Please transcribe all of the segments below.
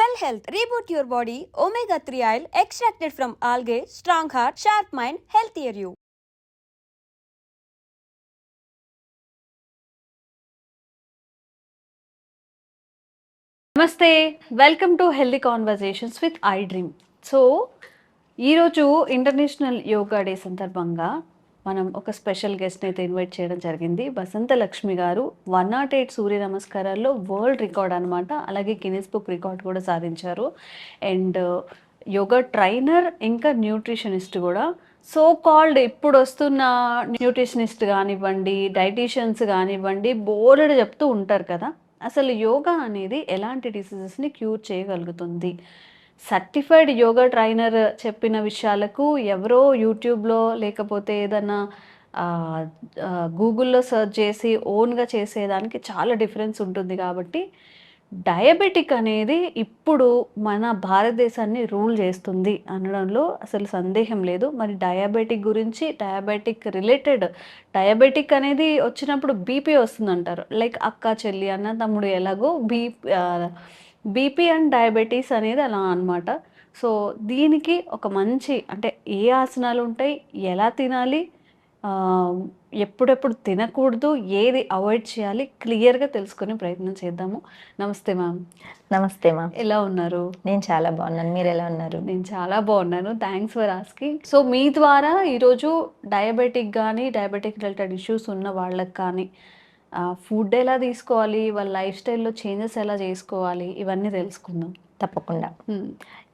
Cell Health Reboot Your Body Omega 3 Oil extracted from algae Strong Heart Sharp Mind Healthier You నమస్తే welcome to healthy conversations with I dream so ఈరోజు international yoga day సందర్భంగా మనం ఒక special గెస్ట్ని అయితే invite చేయడం జరిగింది. Vasantha Lakshmi garu one nought eight సూర్య నమస్కారాల్లో వరల్డ్ రికార్డ్ అనమాట అలాగే గిన్నెస్ బుక్ రికార్డ్ కూడా సాధించారు. అండ్ యోగా ట్రైనర్ ఇంకా న్యూట్రిషనిస్ట్ కూడా. సో కాల్డ్ ఇప్పుడు వస్తున్న న్యూట్రిషనిస్ట్ కానివ్వండి డైటీషియన్స్ కానివ్వండి బోర్డు చెప్తూ ఉంటారు కదా. అసలు యోగా అనేది ఎలాంటి డిసీజెస్ని క్యూర్ చేయగలుగుతుంది? సర్టిఫైడ్ యోగా ట్రైనర్ చెప్పిన విషయాలకు ఎవరో యూట్యూబ్లో లేకపోతే ఏదైనా గూగుల్లో సెర్చ్ చేసి ఓన్గా చేసేదానికి చాలా డిఫరెన్స్ ఉంటుంది కాబట్టి డయాబెటిక్ అనేది ఇప్పుడు మన భారతదేశాన్ని రూల్ చేస్తుంది అనడంలో అసలు సందేహం లేదు. మరి డయాబెటిక్ గురించి డయాబెటిక్ రిలేటెడ్ డయాబెటిక్ అనేది వచ్చినప్పుడు బీపీ వస్తుంది అంటారు లైక్ అక్క చెల్లి అన్న తమ్ముడు ఎలాగో బీ బీపీ అండ్ డయాబెటీస్ అనేది అలా అన్నమాట. సో దీనికి ఒక మంచి అంటే ఏ ఆసనాలు ఉంటాయి ఎలా తినాలి ఎప్పుడెప్పుడు తినకూడదు ఏది అవాయిడ్ చేయాలి క్లియర్గా తెలుసుకునే ప్రయత్నం చేద్దాము. నమస్తే మ్యామ్. నమస్తే మా ఎలా ఉన్నారు? నేను చాలా బాగున్నాను. మీరు ఎలా ఉన్నారు? నేను చాలా బాగున్నాను. Thanks for asking. సో మీ ద్వారా ఈరోజు డయాబెటిక్ కానీ డయాబెటిక్ రిలేటెడ్ ఇష్యూస్ ఉన్న వాళ్ళకి కానీ ఫుడ్ ఎలా తీసుకోవాలి వాళ్ళ లైఫ్ స్టైల్లో చేంజెస్ ఎలా చేసుకోవాలి ఇవన్నీ తెలుసుకుందాం తప్పకుండా Hmm.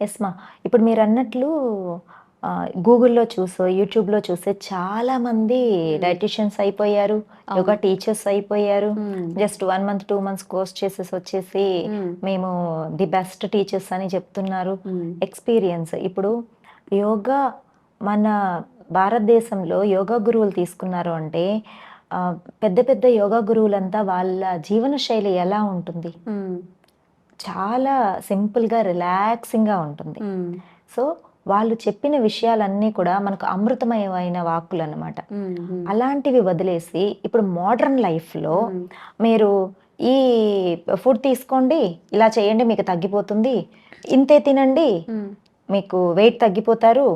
ఎస్ మా ఇప్పుడు మీరు అన్నట్లు గూగుల్లో చూసో యూట్యూబ్లో చూసే చాలా మంది డైటీషియన్స్ అయిపోయారు యోగా టీచర్స్ అయిపోయారు. Just one month two months course చేసేసి వచ్చేసి. మేము ది బెస్ట్ టీచర్స్ అని చెప్తున్నారు. ఎక్స్పీరియన్స్ ఇప్పుడు యోగా మన భారతదేశంలో యోగా గురువులు తీసుకున్నారు అంటే పెద్ద పెద్ద యోగా గురువులంతా వాళ్ళ జీవన శైలి ఎలా ఉంటుంది. చాలా సింపుల్గా రిలాక్సింగ్గా ఉంటుంది. సో వాళ్ళు చెప్పిన విషయాలన్నీ కూడా మనకు అమృతమయమైన వాక్కులు అనమాట. అలాంటివి వదిలేసి ఇప్పుడు మోడర్న్ లైఫ్లో. మీరు ఈ ఫుడ్ తీసుకోండి ఇలా చేయండి మీకు తగ్గిపోతుంది ఇంతే తినండి. మీకు వెయిట్ తగ్గిపోతారు.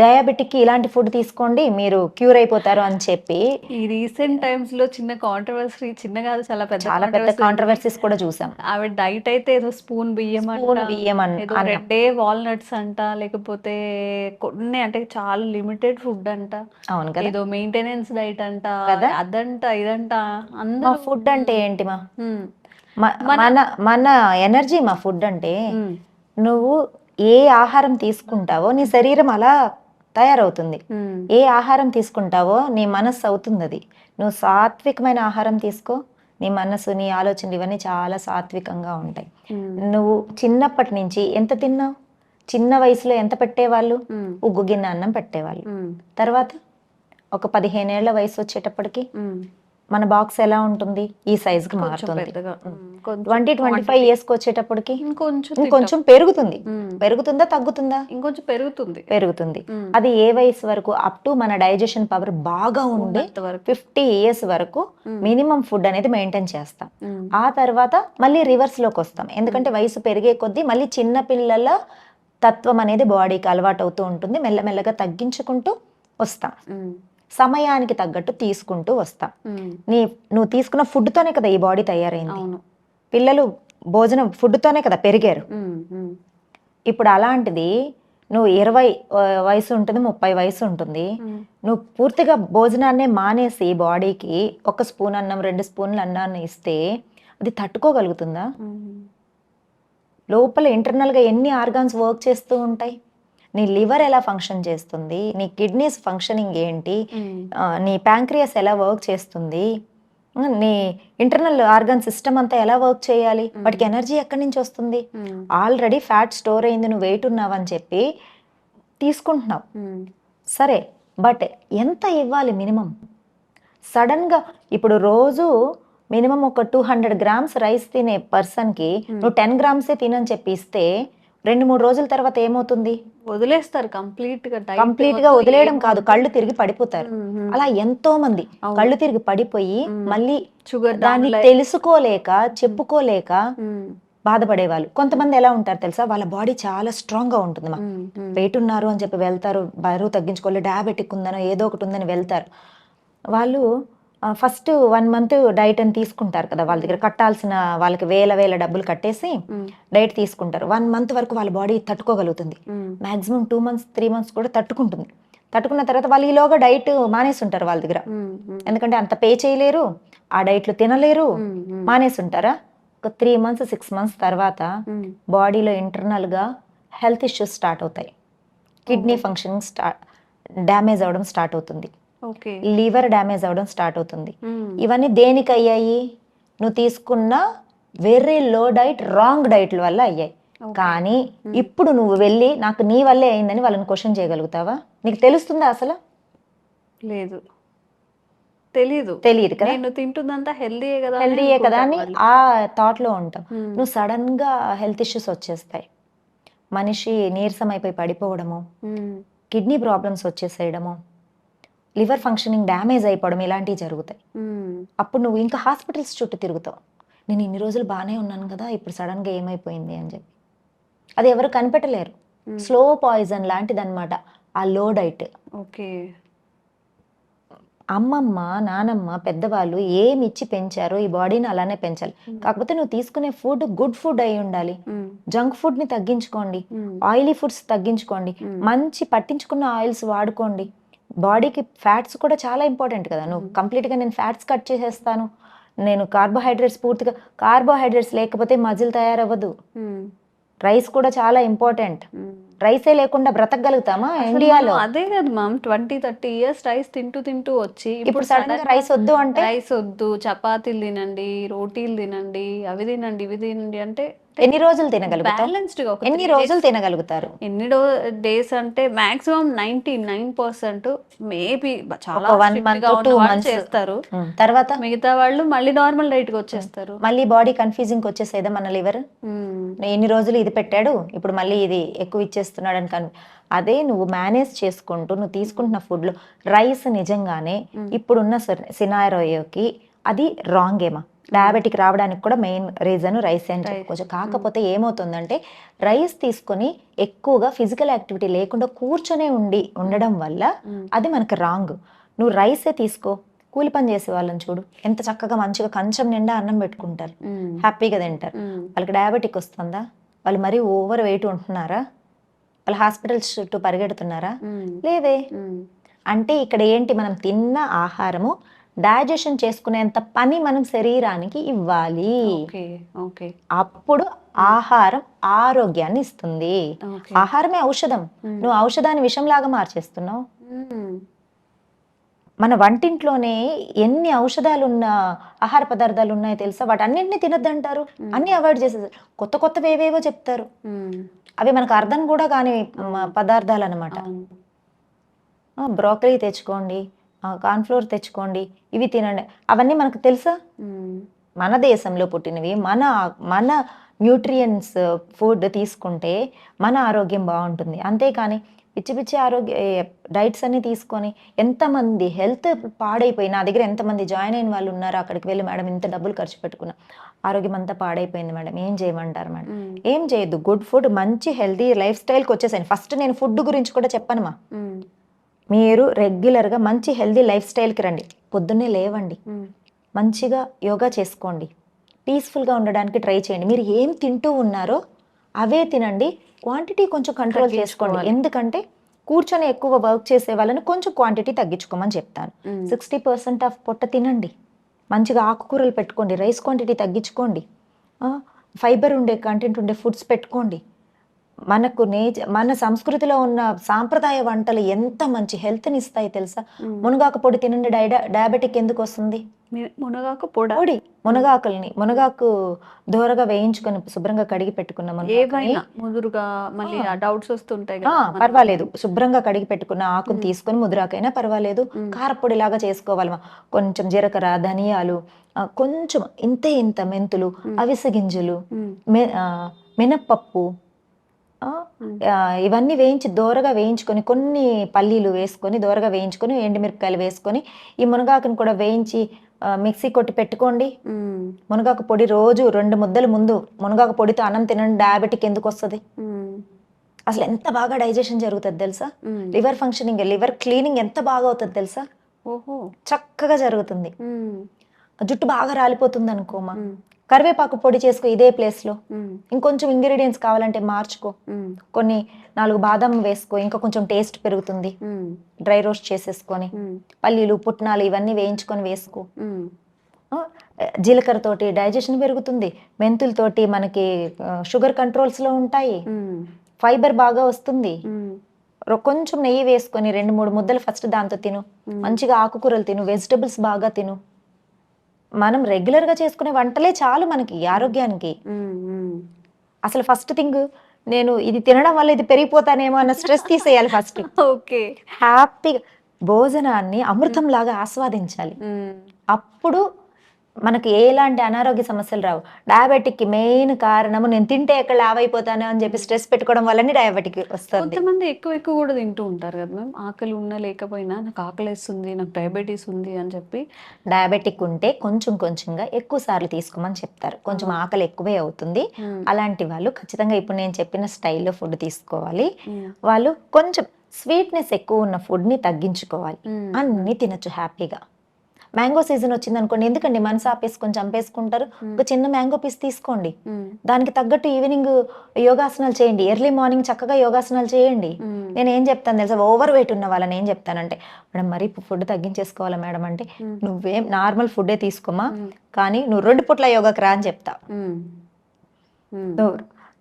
డయాబెటిక్కి ఇలాంటి ఫుడ్ తీసుకోండి మీరు క్యూర్ అయిపోతారు అని చెప్పి ఈ రీసెంట్ టైమ్స్లో చిన్న కాంట్రవర్సీ చిన్న కాదు చాలా పెద్ద చాలా పెద్ద. కాంట్రవర్సీస్ కూడా చూసాం ఆవిడ డైట్ అయితే ఏదో స్పూన్ బియ్యం అంట బియ్యం. రెండే వాల్నట్స్ అంట లేకపోతే కొన్ని అంటే చాలా లిమిటెడ్ ఫుడ్ అంట అవును కదా ఏదో మెయింటెనెన్స్ డైట్ అంట? అదంట ఇదంట అందరూ ఫుడ్ అంటే ఏంటి మా మన మన ఎనర్జీ మా ఫుడ్ అంటే నువ్వు ఏ ఆహారం తీసుకుంటావో నీ శరీరం అలా తయారవుతుంది. ఏ ఆహారం తీసుకుంటావో నీ మనస్సు అవుతుంది అది నువ్వు సాత్వికమైన ఆహారం తీసుకో. నీ మనస్సు నీ ఆలోచనలు ఇవన్నీ చాలా సాత్వికంగా ఉంటాయి. నువ్వు చిన్నప్పటి నుంచి ఎంత తిన్నావు? చిన్న వయసులో ఎంత పెట్టేవాళ్ళు? ఉగ్గు గిన్నె అన్నం పెట్టేవాళ్ళు. తర్వాత ఒక పదిహేనేళ్ళ వయసు వచ్చేటప్పటికి. మన బాక్స్ ఎలా ఉంటుంది? ఈ సైజుకి కొంచెం మారుతుంది. కొంచెం ట్వంటీ ట్వంటీ ఫైవ్ ఇయర్స్కి వచ్చేటప్పటికి ఇంకొంచెం ఇంకొంచెం పెరుగుతుంది. పెరుగుతుందా తగ్గుతుందా? ఇంకొంచెం పెరుగుతుంది. పెరుగుతుంది. అది ఏ వయసు వరకు? అప్ టు మన డైజెషన్ పవర్ బాగా ఉండే ఫిఫ్టీ ఇయర్స్ వరకు మినిమం ఫుడ్ అనేది మెయింటైన్ చేస్తాం. ఆ తర్వాత మళ్ళీ రివర్స్లోకి వస్తాం. ఎందుకంటే వయసు పెరిగే కొద్దీ మళ్ళీ చిన్న పిల్లల తత్వం అనేది బాడీకి అలవాటు అవుతూ ఉంటుంది. మెల్లమెల్లగా తగ్గించుకుంటూ వస్తాం. సమయానికి తగ్గట్టు తీసుకుంటూ వస్తాం. నీ నువ్వు తీసుకున్న ఫుడ్తోనే కదా ఈ బాడీ తయారైంది. పిల్లలు భోజనం ఫుడ్తోనే కదా పెరిగారు. ఇప్పుడు అలాంటిది నువ్వు ఇరవై వయసు ఉంటుంది ముప్పై వయసు ఉంటుంది. నువ్వు పూర్తిగా భోజనాన్నే మానేసి బాడీకి ఒక స్పూన్ అన్నం రెండు స్పూన్లు అన్నాన్ని ఇస్తే అది తట్టుకోగలుగుతుందా? లోపల ఇంటర్నల్గా ఎన్ని ఆర్గాన్స్ వర్క్ చేస్తూ ఉంటాయి? నీ లివర్ ఎలా ఫంక్షన్ చేస్తుంది? నీ కిడ్నీస్ ఫంక్షనింగ్ ఏంటి? నీ ప్యాంక్రియాస్ ఎలా వర్క్ చేస్తుంది? నీ ఇంటర్నల్ ఆర్గాన్ సిస్టమ్ అంతా ఎలా వర్క్ చేయాలి? వాటికి ఎనర్జీ ఎక్కడి నుంచి వస్తుంది? ఆల్రెడీ ఫ్యాట్ స్టోర్ అయింది నువ్వు వెయిట్ ఉన్నావని చెప్పి తీసుకుంటున్నావు. సరే బట్ ఎంత ఇవ్వాలి మినిమం? సడన్గా ఇప్పుడు రోజు మినిమం ఒక టూ హండ్రెడ్ గ్రామ్స్ రైస్ తినే పర్సన్కి నువ్వు టెన్ గ్రామ్సే తినని చెప్పి ఇస్తే రెండు మూడు రోజుల తర్వాత ఏమవుతుంది? వదిలేస్తారు కంప్లీట్గా కంప్లీట్గా వదిలేయడం కాదు కళ్ళు తిరిగి పడిపోతారు. అలా ఎంతో మంది. కళ్ళు తిరిగి పడిపోయి మళ్ళీ షుగర్ దాన్ని తెలుసుకోలేక చెప్పుకోలేక బాధపడేవాళ్ళు. కొంతమంది ఎలా ఉంటారు తెలుసా? వాళ్ళ బాడీ చాలా స్ట్రాంగ్గా ఉంటుంది మా. వెయిట్ ఉన్నారు అని చెప్పి వెళ్తారు బరువు తగ్గించుకోవాలి డయాబెటిక్ ఉందనో ఏదో ఒకటి ఉందని వెళ్తారు. వాళ్ళు ఫస్ట్ వన్ మంత్ డైట్ అని తీసుకుంటారు కదా వాళ్ళ దగ్గర. కట్టాల్సిన వాళ్ళకి వేల వేల డబ్బులు కట్టేసి డైట్ తీసుకుంటారు. వన్ మంత్ వరకు వాళ్ళ body తట్టుకోగలుగుతుంది. Maximum two months three months కూడా తట్టుకుంటుంది. తట్టుకున్న తర్వాత వాళ్ళు ఈలోగా డైట్ మానేస్తుంటారు వాళ్ళ దగ్గర. ఎందుకంటే అంత పే చేయలేరు ఆ డైట్లు తినలేరు మానేస్తుంటారా ఒక త్రీ మంత్స్ సిక్స్ మంత్స్ తర్వాత. బాడీలో ఇంటర్నల్గా హెల్త్ ఇష్యూస్ స్టార్ట్ అవుతాయి. కిడ్నీ ఫంక్షనింగ్ స్టార్ట్ డ్యామేజ్ అవ్వడం స్టార్ట్ అవుతుంది. లివర్ డ్యామేజ్ అవ్వడం స్టార్ట్ అవుతుంది. ఇవన్నీ దేనికి అయ్యాయి? నువ్వు తీసుకున్న వెరీ లో డైట్ రాంగ్ డైట్ల వల్ల అయ్యాయి. కానీ ఇప్పుడు నువ్వు వెళ్ళి నాకు నీ వల్లే అయిందని వాళ్ళని క్వశ్చన్ చేయగలుగుతావా? నీకు తెలుస్తుందా అసలు? లేదు. తెలీదు. తెలియదు కదా? నేను తింటుందంతా హెల్దీయే కదా హెల్దీయే కదా అని ఆ థాట్లో ఉంటాం. నువ్వు సడన్గా హెల్త్ ఇష్యూస్ వచ్చేస్తాయి. మనిషి నీరసం అయిపోయి పడిపోవడము కిడ్నీ ప్రాబ్లమ్స్ వచ్చేసేయడము లివర్ ఫంక్షనింగ్ డ్యామేజ్ అయిపోవడం ఇలాంటివి జరుగుతాయి. అప్పుడు నువ్వు ఇంకా హాస్పిటల్స్ చుట్టూ తిరుగుతావు. నేను ఇన్ని రోజులు బాగానే ఉన్నాను కదా ఇప్పుడు సడన్గా ఏమైపోయింది అని చెప్పి. అది ఎవరు కనిపెట్టలేరు. స్లో పాయిజన్ లాంటిది అనమాట ఆ లో డైట్. ఓకే. అమ్మమ్మ నానమ్మ పెద్దవాళ్ళు ఏమి ఇచ్చి పెంచారో ఈ బాడీని అలానే పెంచాలి. కాకపోతే నువ్వు తీసుకునే ఫుడ్ గుడ్ ఫుడ్ అయి ఉండాలి. జంక్ ఫుడ్ని తగ్గించుకోండి ఆయిలీ ఫుడ్స్ తగ్గించుకోండి. మంచి పట్టించుకున్న ఆయిల్స్ వాడుకోండి. బాడీకి ఫ్యాట్స్ కూడా చాలా ఇంపార్టెంట్ కదా. నువ్వు కంప్లీట్గా నేను ఫ్యాట్స్ కట్ చేసేస్తాను. నేను కార్బోహైడ్రేట్స్ పూర్తిగా కార్బోహైడ్రేట్స్ లేకపోతే మజిల్ తయారవ్వదు. రైస్ కూడా చాలా ఇంపార్టెంట్. రైసే లేకుండా బ్రతకగలుగుతామా ఇండియాలో? అదే కదా ma'am twenty thirty years rice తింటూ తింటూ వచ్చి ఇప్పుడు సడన్గా రైస్ వద్దు అంటే? రైస్ వద్దు చపాతీలు తినండి రోటీలు తినండి అవి తినండి ఇవి తినండి అంటే ఎన్ని రోజులు తినగలుగుతాం బ్యాలెన్స్డ్గా ఒక ఎన్ని రోజులు తినగలుగుతారు? ఎన్ని డేస్ అంటే maximum ninety nine percent maybe చాలా ఒక one strict month, గా ఉన్న two వాళ్ళు months. చేస్తారు. తర్వాత? మిగతా వాళ్ళు మళ్ళీ నార్మల్ డైట్కి వచ్చేస్తారు. మళ్ళీ బాడీ కన్ఫ్యూజింగ్ వచ్చేసేదా మన లివర్ ఎన్ని రోజులు ఇది పెట్టాడు? ఇప్పుడు మళ్ళీ ఇది ఎక్కువ ఇచ్చేస్తున్నాడు అని కన్ అదే నువ్వు మేనేజ్ చేసుకుంటూ నువ్వు తీసుకుంటున్న ఫుడ్లో రైస్ నిజంగానే ఇప్పుడున్న సినారోయోకి అది రాంగ్ ఏమా? డయాబెటిక్ రావడానికి కూడా మెయిన్ రీజన్ రైస్ అని చెప్పుకోవచ్చు. కాకపోతే ఏమవుతుందంటే రైస్ తీసుకొని ఎక్కువగా ఫిజికల్ యాక్టివిటీ లేకుండా కూర్చొనే ఉండి ఉండడం వల్ల అది మనకు రాంగ్ నువ్వు రైసే తీసుకో కూలి పని చేసే వాళ్ళని చూడు. ఎంత చక్కగా మంచిగా కంచం నిండా అన్నం పెట్టుకుంటారు. హ్యాపీగా తింటారు. ఉమ్, వాళ్ళకి డయాబెటిక్ వస్తుందా? వాళ్ళు మరీ ఓవర్ వెయిట్ ఉంటున్నారా? వాళ్ళు హాస్పిటల్స్ చుట్టూ పరిగెడుతున్నారా? లేదే. అంటే ఇక్కడ ఏంటి మనం తిన్న ఆహారము? డైజెషన్ చేసుకునేంత పని మనం శరీరానికి ఇవ్వాలి. అప్పుడు ఆహారం ఆరోగ్యాన్ని ఇస్తుంది. ఆహారమే ఔషధం. నువ్వు ఔషధాన్ని విషంలాగా మార్చేస్తున్నావు. మన వంటింట్లోనే ఎన్ని ఔషధాలు ఉన్న ఆహార పదార్థాలు ఉన్నాయో తెలుసా? వాటి అన్నింటినీ తినద్దంటారు అన్ని అవాయిడ్ చేసేసారు కొత్త కొత్తవి ఏవేవో చెప్తారు. అవి మనకు అర్థం కూడా కాని పదార్థాలు అనమాట. బ్రోకలీ తెచ్చుకోండి. కార్న్ఫ్లోర్ తెచ్చుకోండి. ఇవి తినండి. అవన్నీ మనకు తెలుసా? మన దేశంలో పుట్టినవి. మన మన న్యూట్రియన్స్ ఫుడ్ తీసుకుంటే మన ఆరోగ్యం బాగుంటుంది. అంతేకాని పిచ్చి పిచ్చి ఆరోగ్య డైట్స్ అన్ని తీసుకొని ఎంతమంది హెల్త్ పాడైపోయి నా దగ్గర ఎంతమంది జాయిన్ అయిన వాళ్ళు ఉన్నారు అక్కడికి వెళ్ళి మేడం ఇంత డబ్బులు ఖర్చు పెట్టుకున్నా. ఆరోగ్యం అంతా పాడైపోయింది మేడం. ఏం చేయమంటారు మేడం? ఏం చేయొద్దు. గుడ్ ఫుడ్ మంచి హెల్తీ లైఫ్ స్టైల్కి వచ్చేసాను. ఫస్ట్ నేను ఫుడ్ గురించి కూడా చెప్పను మా. ఉమ్, మీరు రెగ్యులర్గా మంచి హెల్దీ లైఫ్ స్టైల్కి రండి. పొద్దున్నే లేవండి. మంచిగా యోగా చేసుకోండి. పీస్ఫుల్గా ఉండడానికి ట్రై చేయండి. మీరు ఏం తింటూ ఉన్నారో అవే తినండి. క్వాంటిటీ కొంచెం కంట్రోల్ చేసుకోండి. ఎందుకంటే కూర్చొని ఎక్కువ వర్క్ చేసే వాళ్ళని కొంచెం క్వాంటిటీ తగ్గించుకోమని చెప్తాను. సిక్స్టీ పర్సెంట్ ఆఫ్ పొట్ట తినండి. మంచిగా ఆకుకూరలు పెట్టుకోండి. రైస్ క్వాంటిటీ తగ్గించుకోండి. ఫైబర్ ఉండే కంటెంట్ ఉండే ఫుడ్స్ పెట్టుకోండి. మనకు నేచ మన సంస్కృతిలో ఉన్న సాంప్రదాయ వంటలు ఎంత మంచి హెల్త్ని ఇస్తాయి తెలుసా. మునగాకు పొడి తినండి డైడా డయాబెటిక్ ఎందుకు వస్తుంది? మునగాకు పొడ. పొడి మునగాకుల్ని మునగాకు దూరగా వేయించుకొని శుభ్రంగా కడిగి పెట్టుకున్న మునగాకుని, ఏవైనా ముదురుగా మళ్ళీ డౌట్స్ వస్తుంటాయి. పర్వాలేదు. శుభ్రంగా కడిగి పెట్టుకున్న ఆకుని తీసుకొని ముద్రాకైనా పర్వాలేదు. కారపొడి లాగా చేసుకోవాలి. కొంచెం జీలకర్ర ధనియాలు కొంచెం ఇంతే ఇంత మెంతులు అవిసె గింజలు మినప్పప్పు ఇవన్నీ వేయించి దోరగా వేయించుకొని కొన్ని పల్లీలు వేసుకొని దోరగా వేయించుకొని ఎండుమిరపకాయలు వేసుకొని ఈ మునగాకుని కూడా వేయించి మిక్సీ కొట్టి పెట్టుకోండి. మునగాకు పొడి రోజు రెండు ముద్దలు ముందు మునగాకు పొడితో అన్నం తినండి డయాబెటిక్ ఎందుకు వస్తుంది. అసలు ఎంత బాగా డైజెషన్ జరుగుతుంది తెలుసా. లివర్ ఫంక్షనింగ్ లివర్ క్లీనింగ్ ఎంత బాగా అవుతుంది తెలుసా ఓహో చక్కగా జరుగుతుంది. జుట్టు బాగా రాలిపోతుంది అనుకోమా. కరివేపాకు పొడి చేసుకో ఇదే ప్లేస్లో. ఇంకొంచెం ఇంగ్రీడియంట్స్ కావాలంటే మార్చుకో. కొన్ని నాలుగు బాదం వేసుకో ఇంకా కొంచెం టేస్ట్ పెరుగుతుంది. డ్రై రోస్ట్ చేసేసుకొని. పల్లీలు పుట్నాలు ఇవన్నీ వేయించుకొని వేసుకో. జీలకర్ర తోటి డైజెషన్ పెరుగుతుంది. మెంతులతోటి మనకి షుగర్ కంట్రోల్స్లో ఉంటాయి. ఫైబర్ బాగా వస్తుంది. కొంచెం నెయ్యి వేసుకొని రెండు మూడు ముద్దలు ఫస్ట్ దాంతో తిను. మంచిగా ఆకుకూరలు తిను. వెజిటబుల్స్ బాగా తిను. మనం రెగ్యులర్గా చేసుకునే వంటలే చాలు మనకి ఆరోగ్యానికి. అసలు ఫస్ట్ థింగ్ నేను ఇది తినడం వల్ల ఇది పెరిగిపోతానేమో అన్న స్ట్రెస్ తీసేయాలి ఫస్ట్ ఓకే హ్యాపీగా భోజనాన్ని అమృతం లాగా ఆస్వాదించాలి. అప్పుడు మనకి ఎలాంటి అనారోగ్య సమస్యలు రావు. డయాబెటిక్కి మెయిన్ కారణము నేను తింటే ఎక్కడ లావ్ అయిపోతాను అని చెప్పి స్ట్రెస్ పెట్టుకోవడం వల్లనే డయాబెటిక్ వస్తుంది. కొంతమంది ఎక్కువ ఎక్కువ కూడా తింటూ ఉంటారు కదా మ్యామ్ ఆకలి ఉన్నా లేకపోయినా నాకు ఆకలి వేస్తుంది నాకు డయాబెటీస్ ఉంది అని చెప్పి. డయాబెటిక్ ఉంటే కొంచెం కొంచెంగా ఎక్కువ సార్లు తీసుకోమని చెప్తారు. కొంచెం ఆకలి ఎక్కువే అవుతుంది. అలాంటి వాళ్ళు ఖచ్చితంగా ఇప్పుడు నేను చెప్పిన స్టైల్లో ఫుడ్ తీసుకోవాలి. వాళ్ళు కొంచెం స్వీట్నెస్ ఎక్కువ ఉన్న ఫుడ్ని తగ్గించుకోవాలి. అన్నీ తినొచ్చు హ్యాపీగా మ్యాంగో సీజన్ వచ్చింది అనుకోండి ఎందుకండి మనసు ఆపేసుకొని చంపేసుకుంటారు? ఒక చిన్న మ్యాంగో పీస్ తీసుకోండి. దానికి తగ్గట్టు ఈవినింగ్ యోగాసనాలు చేయండి. ఎర్లీ మార్నింగ్ చక్కగా యోగాసనాలు చేయండి. నేను ఏం చెప్తాను తెలుసా? ఓవర్ వెయిట్ ఉన్న వాళ్ళని ఏం చెప్తానంటే మేడం మరీ ఫుడ్ తగ్గించేసుకోవాలా మేడం? అంటే నువ్వేం నార్మల్ ఫుడ్డే తీసుకోమా? కానీ నువ్వు రెండు పూట్ల యోగాకి రా అని చెప్తా.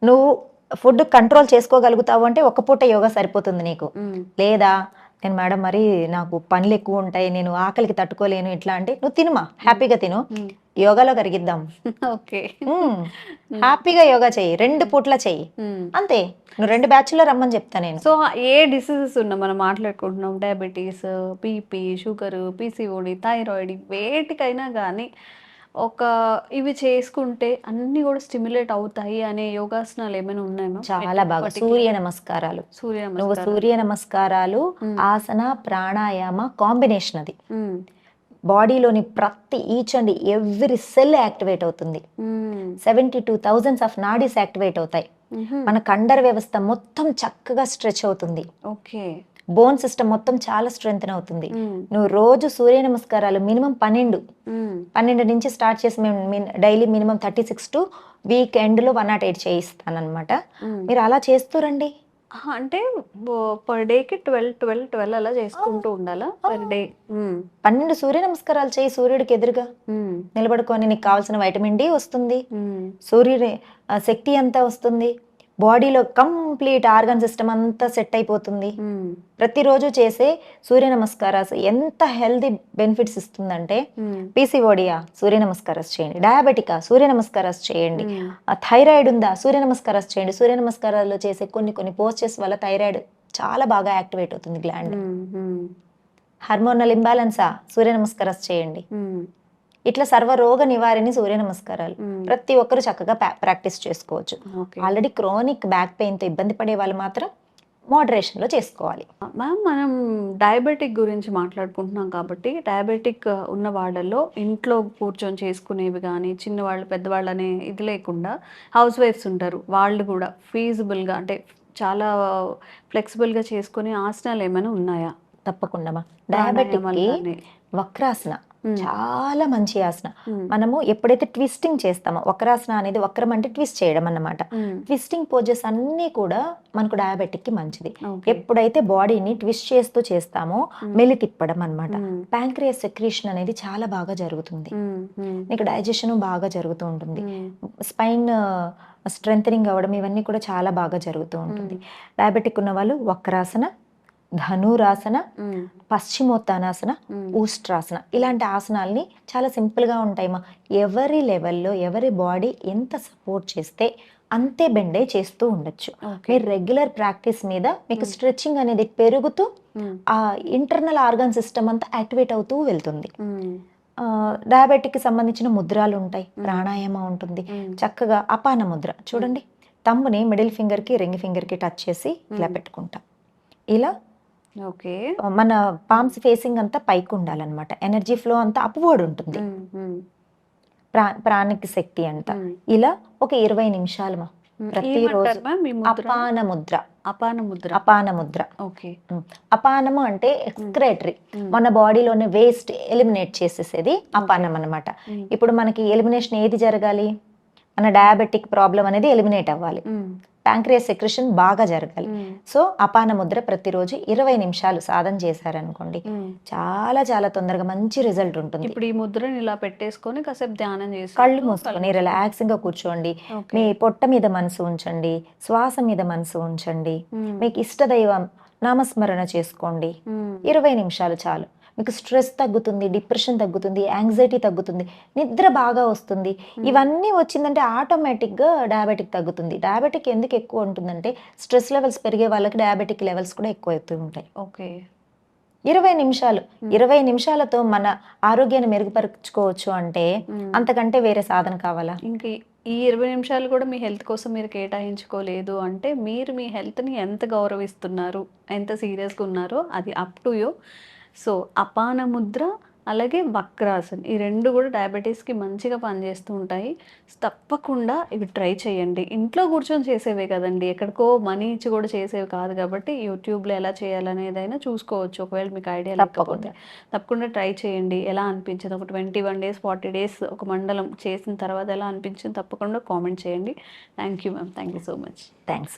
నువ్వు ఫుడ్ కంట్రోల్ చేసుకోగలుగుతావు అంటే ఒక పూట యోగా సరిపోతుంది నీకు. లేదా నేను మేడం మరి నాకు పనులు ఎక్కువ ఉంటాయి నేను ఆకలికి తట్టుకోలేను ఇట్లా అంటే నువ్వు తినుమా? హ్యాపీగా తిను. యోగాలో కరిగిద్దాం. ఓకే. హ్యాపీగా యోగా చెయ్యి. రెండు పూట్ల చెయ్యి. అంతే. నువ్వు రెండు బ్యాచ్లో రమ్మని చెప్తా నేను. సో ఏ డిసీజెస్ ఉన్నా మనం మాట్లాడుకుంటున్నాం diabetes BP sugar PCOD thyroid వేటికైనా కానీ ఒక ఇవి చేసుకుంటే అన్ని కూడా స్టిమ్యులేట్ అవుతాయి అనే యోగాసనాలు ఏమైనా ఉన్నాయా చాలా బాగా. సూర్య నమస్కారాలు. సూర్య నువ్వు సూర్య నమస్కారాలు ఆసన ప్రాణాయామ కాంబినేషన్ అది. బాడీలోని ప్రతి each and every cell activate అవుతుంది. సెవెంటీ టూ థౌజండ్స్ ఆఫ్ నాడీస్ యాక్టివేట్ అవుతాయి. మన కండర వ్యవస్థ మొత్తం చక్కగా స్ట్రెచ్ అవుతుంది. ఓకే. బోన్ సిస్టమ్ మొత్తం చాలా స్ట్రెంగ్ అవుతుంది. నువ్వు రోజు సూర్య నమస్కారాలు మినిమం పన్నెండు. పన్నెండు నుంచి స్టార్ట్ చేసి మేము daily minimum thirty six to week ఎండ్లో వన్ నాట్ ఎయిట్ చేయిస్తానమాట. మీరు అలా చేస్తూ రండి. ఆహా, అంటే పర్ డేకి ట్వెల్వ్ ట్వెల్వ్ ట్వెల్వ్ అలా చేసుకుంటూ ఉండాలా? Per day? పన్నెండు సూర్య నమస్కారాలు చేయి సూర్యుడికి ఎదురుగా. నిలబడుకొని నీకు కావాల్సిన వైటమిన్ డి వస్తుంది. సూర్యుడి శక్తి అంతా వస్తుంది. బాడీలో కంప్లీట్ ఆర్గన్ సిస్టమ్ అంతా సెట్ అయిపోతుంది. ప్రతిరోజు చేసే సూర్య నమస్కారాలు ఎంత హెల్దీ బెనిఫిట్స్ ఇస్తుందంటే పీసీఓడియా సూర్య నమస్కారాలు చేయండి. డయాబెటికా సూర్య నమస్కారాలు చేయండి. థైరాయిడ్ ఉందా సూర్య నమస్కారాలు చేయండి. సూర్య నమస్కారాల్లో చేసే కొన్ని కొన్ని పోస్టర్స్ వల్ల థైరాయిడ్ చాలా బాగా యాక్టివేట్ అవుతుంది గ్లాండ్. హార్మోనల్ ఇంబ్యాలెన్సా సూర్య నమస్కారాలు చేయండి. ఇట్లా సర్వరోగ నివారణి సూర్య నమస్కారాలు. ప్రతి ఒక్కరు చక్కగా ప్రాక్టీస్ చేసుకోవచ్చు. ఆల్రెడీ క్రోనిక్ బ్యాక్ పెయిన్తో ఇబ్బంది పడే వాళ్ళు మాత్రం మోడరేషన్లో చేసుకోవాలి. మ్యామ్ మనం డయాబెటిక్ గురించి మాట్లాడుకుంటున్నాం కాబట్టి డయాబెటిక్ ఉన్న వాళ్ళలో ఇంట్లో కూర్చొని చేసుకునేవి కానీ చిన్నవాళ్ళు పెద్దవాళ్ళు అనే ఇది లేకుండా హౌస్ వైఫ్స్ ఉంటారు. వాళ్ళు కూడా ఫీజిబుల్గా అంటే చాలా ఫ్లెక్సిబుల్గా చేసుకునే ఆసనాలు ఏమైనా ఉన్నాయా? తప్పకుండా కానీ. వక్రాసన. చాలా మంచి ఆసన. మనము ఎప్పుడైతే ట్విస్టింగ్ చేస్తామో వక్రాసన అనేది వక్రం అంటే ట్విస్ట్ చేయడం అన్నమాట. ట్విస్టింగ్ పోజెస్ అన్నీ కూడా మనకు డయాబెటిక్కి మంచిది. ఎప్పుడైతే బాడీని ట్విస్ట్ చేస్తూ చేస్తామో మెలి తిప్పడం అనమాట. ప్యాంక్రియస్ సెక్రీషన్ అనేది చాలా బాగా జరుగుతుంది. నీకు డైజెషన్ బాగా జరుగుతూ ఉంటుంది. స్పైన్ స్ట్రెంగ్ అవ్వడం ఇవన్నీ కూడా చాలా బాగా జరుగుతూ ఉంటుంది డయాబెటిక్ ఉన్న వాళ్ళు వక్రాసన ధనురాసన. పశ్చిమోత్తానాసన. ఊస్ట్రాసన ఇలాంటి ఆసనాల్ని చాలా సింపుల్గా ఉంటాయి మా ఎవరి లెవెల్లో ఎవరి బాడీ ఎంత సపోర్ట్ చేస్తే అంతే బెండే చేస్తూ ఉండొచ్చు. మీరు రెగ్యులర్ ప్రాక్టీస్ మీద మీకు స్ట్రెచ్చింగ్ అనేది పెరుగుతూ. ఆ ఇంటర్నల్ ఆర్గన్ సిస్టమ్ అంతా యాక్టివేట్ అవుతూ వెళ్తుంది. మ్మ్. డయాబెటిక్కి సంబంధించిన ముద్రాలు ఉంటాయి. ప్రాణాయామం ఉంటుంది. చక్కగా అపాన ముద్ర. చూడండి. తమ్ముని మిడిల్ ఫింగర్కి రింగ్ ఫింగర్కి టచ్ చేసి ఇలా పెట్టుకుంటాం ఇలా ఓకే. మన పామ్స్ ఫేసింగ్ అంతా పైకి ఉండాలన్నమాట ఎనర్జీ ఫ్లో అంతా అప్వర్డ్ ఉంటుంది ప్రా ప్రాణిక శక్తి అంతా. ఇలా ఒక ఇరవై నిమిషాలు మా ప్రతిరోజు అపాన ముద్ర. అపాన ముద్ర. అపాన ముద్ర. ఓకే. అపానము అంటే ఎక్స్క్రేటరీ. మన బాడీలోని వేస్ట్ ఎలిమినేట్ చేసేసేది అపానం అన్నమాట Mm. ఇప్పుడు మనకి ఎలిమినేషన్ ఏది జరగాలి? మన డయాబెటిక్ ప్రాబ్లం అనేది ఎలిమినేట్ అవ్వాలి. ప్యాంక్రియాస్ సెక్రెషన్ బాగా జరగాలి. సో అపాన ముద్ర ప్రతిరోజు ఇరవై నిమిషాలు సాధన చేశారనుకోండి చాలా చాలా తొందరగా మంచి రిజల్ట్ ఉంటుంది. ఇప్పుడు ఈ ముద్రని ఇలా పెట్టేసుకొని కాసేపు ధ్యానం చేసి కళ్ళు మూసుకొని రిలాక్సింగ్గా కూర్చోండి మీ పొట్ట మీద మనసు ఉంచండి శ్వాస మీద మనసు ఉంచండి. మీకు ఇష్టదైవం నామస్మరణ చేసుకోండి. ఇరవై నిమిషాలు చాలు. మీకు స్ట్రెస్ తగ్గుతుంది డిప్రెషన్ తగ్గుతుంది యాంగ్జైటీ తగ్గుతుంది నిద్ర బాగా వస్తుంది. ఇవన్నీ వచ్చిందంటే ఆటోమేటిక్గా డయాబెటిక్ తగ్గుతుంది. డయాబెటిక్ ఎందుకు ఎక్కువ ఉంటుందంటే స్ట్రెస్ లెవెల్స్ పెరిగే వాళ్ళకి డయాబెటిక్ లెవెల్స్ కూడా ఎక్కువ అవుతూ ఉంటాయి. ఓకే. ఇరవై నిమిషాలు ఇరవై నిమిషాలతో మన ఆరోగ్యాన్ని మెరుగుపరుచుకోవచ్చు అంటే అంతకంటే వేరే సాధన కావాలా? ఇంక ఈ- ఇరవై నిమిషాలు కూడా మీ హెల్త్ కోసం మీరు కేటాయించుకోలేదు అంటే మీరు మీ హెల్త్ని ఎంత గౌరవిస్తున్నారు ఎంత సీరియస్గా ఉన్నారో అది అప్ టు యూ సో అపాన ముద్ర అలాగే వక్రాసన్ ఈ రెండు కూడా డయాబెటీస్కి మంచిగా పనిచేస్తూ ఉంటాయి. తప్పకుండా ఇవి ట్రై చేయండి. ఇంట్లో కూర్చొని చేసేవే కదండి. ఎక్కడికో మనీ ఇచ్చి కూడా చేసేవి కాదు కాబట్టి యూట్యూబ్లో ఎలా చేయాలనేదైనా చూసుకోవచ్చు. ఒకవేళ మీకు ఐడియా లేకపోతే తప్పకుండా. తప్పకుండా ట్రై చేయండి. ఎలా అనిపించింది? ఒక twenty one days forty days ఒక మండలం చేసిన తర్వాత ఎలా అనిపించింది? తప్పకుండా కామెంట్ చేయండి. Thank you ma'am. Thank you so much. Thanks.